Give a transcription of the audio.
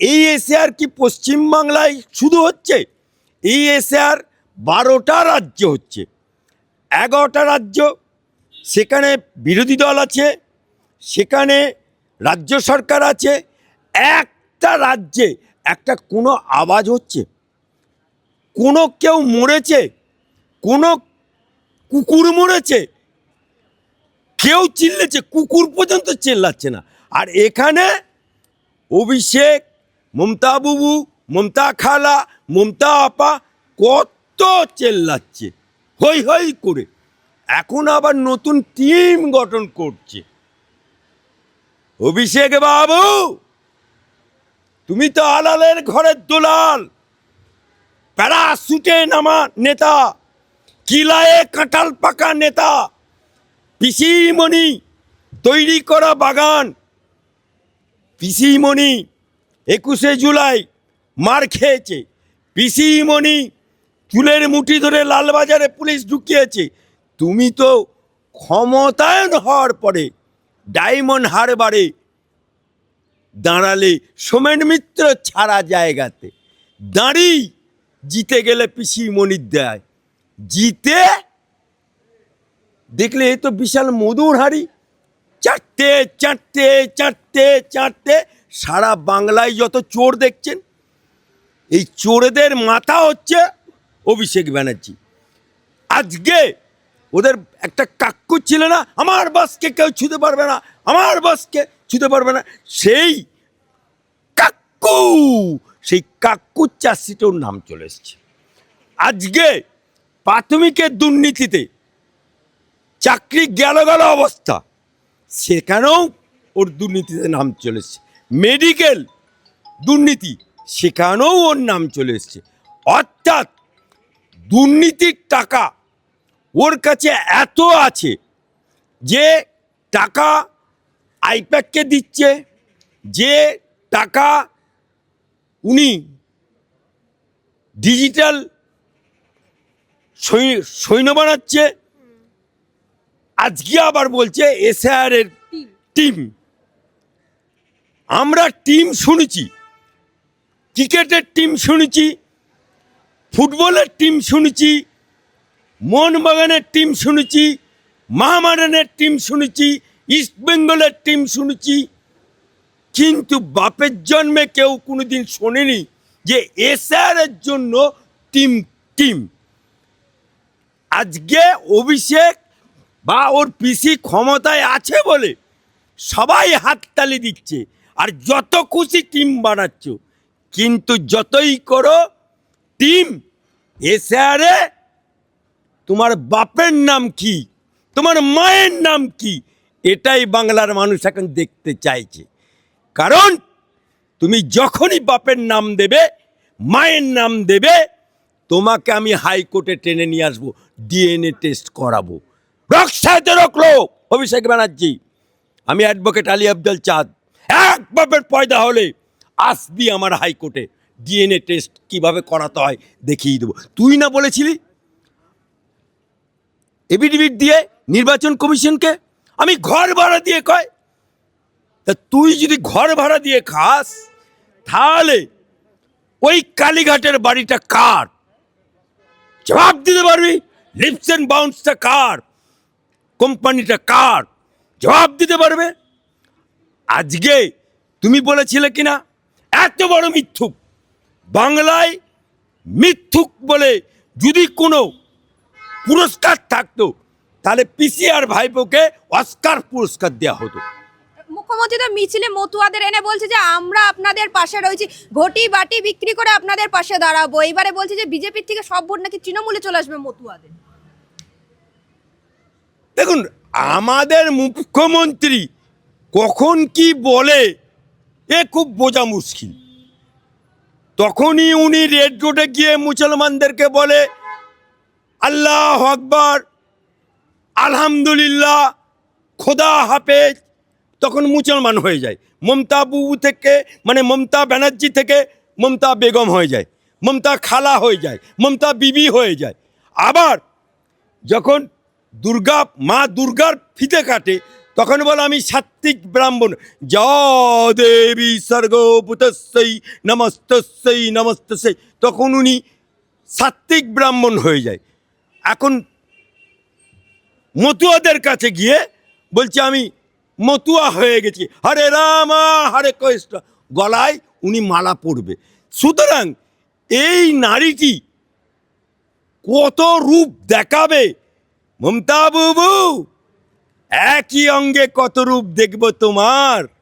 এই এশিয়ার কি পশ্চিমবাংলায় শুধু হচ্ছে? এই এশিয়ার বারোটা রাজ্য হচ্ছে। এগারোটা রাজ্য, সেখানে বিরোধী দল আছে, সেখানে রাজ্য সরকার আছে, একটা রাজ্যে একটা কোনো আওয়াজ হচ্ছে। কোনো কেউ মরেছে, কোনো কুকুর মরেছে, কেউ চিল্লেছে, কুকুর পর্যন্ত চিল্লাচ্ছে না। আর এখানে অভিষেক মমতা বুবু মমতা খালা মমতা আপা কত চেল্লাচ্ছে। হই হই করে। এখন আবার নতুন টিম গঠন করছে। অভিষেক বাবু, তুমি তো আলালের ঘরের দোলাল। প্যারাসুটে নামা নেতা কিলায়ে কাঁঠাল পাকা নেতা, পিসিমণি তৈরি করা বাগান। পিসিমণি একুশে জুলাই মার খেয়েছে। পিসিমণি চুলের মুঠি ধরে লালবাজারে পুলিশ ঢুকিয়েছে। তুমি তো ক্ষমতায়ন হওয়ার পরে ডায়মন্ড হারবারে দাঁড়ালে সোমেন মিত্র ছাড়া জায়গাতে। দাঁড়ি জিতে গেলে পিসিমণির দেয়। জিতে দেখলে এ তো বিশাল মধুর হাড়ি। চারটে চারটে চারটে চারটে সারা বাংলায় যত চোর দেখছেন, এই চোরেদের মাথা হচ্ছে অভিষেক ব্যানার্জি। আজকে ওদের একটা কাক্কু ছিল না, আমার বাসকে কেউ ছুঁতে পারবে না, আমার বাসকে ছুঁতে পারবে না, সেই কাক্কু সেই কাক্কুর চাষিটার নাম চলে এসছে। আজকে প্রাথমিকের দুর্নীতিতে চাকরি গেল গেল অবস্থা, সেখানেও ওর দুর্নীতিতে নাম চলে এসছে। মেডিকেল দুর্নীতি সেখানেও ওর নাম চলে এসছে। অর্থাৎ দুর্নীতির টাকা ওর কাছে এত আছে যে টাকা আইপ্যাককে দিচ্ছে যে টাকা উনি ডিজিটাল সৈন্য বানাচ্ছে আজকে আবার বলছে এসআরের টিম। টিম। আমরা টিম শুনেছি, ক্রিকেটের টিম শুনেছি, ফুটবলের টিম শুনেছি, মোহনবাগানের টিম শুনেছি, মহামারানের টিম শুনেছি, ইস্ট বেঙ্গলের টিম শুনেছি। কিন্তু বাপের জন্মে কেউ কোনোদিন শোনেনি যে এসআরের জন্য টিম টিম। আজকে অভিষেক বা ওর পিসি ক্ষমতায় আছে বলে সবাই হাততালি দিচ্ছে। আর যত খুশি টিম বানাচ্ছ, কিন্তু যতই করো টিম এসআরে তোমার বাপের নাম কি? তোমার মায়ের নাম কি? এটাই বাংলার মানুষ এখন দেখতে চাইছে। কারণ তুমি যখনই বাপের নাম দেবে, মায়ের নাম দেবে, তোমাকে আমি হাইকোর্টে টেনে নিয়ে আসব, ডিএনএ টেস্ট করাবো। রক্সাইতে রকলো অভিষেক ব্যানার্জি। আমি অ্যাডভোকেট আলী আব্দুল চাঁদ। এক বাপের পয়দা হলে আসবি আমার হাইকোর্টে। ডিএনএ টেস্ট কীভাবে করাতে হয় দেখিয়ে দেবো। তুই না বলেছিলি? এভিডেভিট দিয়ে নির্বাচন কমিশনকে আমি ঘর ভাড়া দিয়ে কয়, তা তুই যদি ঘর ভাড়া দিয়ে খাস, তাহলে ওই কালীঘাটের বাড়িটা কার? জবাব দিতে পারবি? লিপস অ্যান্ড বাউন্সটা কার? কোম্পানিটা কার? জবাব দিতে পারবে? আজকে তুমি বলেছিলে কিনা? এত বড় মিথ্যুক। বাংলায় মিথ্যুক বলে যদি কোনো পুরস্কার থাকতো তাহলে পিসিআর ভাইপোকে অস্কার পুরস্কার দেওয়া হতো। মুখ্যমন্ত্রী তো মিছিলে মতুয়াদের এনে বলছে যে আমরা আপনাদের পাশে রয়েছি। ঘটি বাটি বিক্রি করে আপনাদের পাশে দাঁড়াবো। এবারে বলছে যে বিজেপির থেকে সব ভোট নাকি তৃণমূলে চলে আসবে মতুয়াদের। দেখুন আমাদের মুখ্যমন্ত্রী কখন কি বলে এ খুব বোঝা মুশকিল। তখনই উনি রেড রোডে গিয়ে মুসলমানদেরকে বলে, আল্লাহ আকবর, আলহামদুলিল্লাহ, খোদা হাফেজ। তখন মুসলমান হয়ে যায়। মমতা বুবু থেকে মানে মমতা ব্যানার্জি থেকে মমতা বেগম হয়ে যায়, মমতা খালা হয়ে যায়, মমতা বিবি হয়ে যায়। আবার যখন দুর্গা, মা দুর্গার ফিতে কাটে তখন বলো আমি সাত্বিক ব্রাহ্মণ। য দেবী স্বর্গভূতস্যই নমস্তস্যই নমস্তস্যই তখন উনি সাত্বিক ব্রাহ্মণ হয়ে যায়। এখন মতুয়াদের কাছে গিয়ে বলছে, আমি মতুয়া হয়ে গেছি। হরে রামা, হরে কৃষ্ণ। গলায় উনি মালা পরবে। সুতরাং এই নারীটি কত রূপ দেখাবে? মমতা বুবু! একই অঙ্গে কত রূপ দেখব তোমার?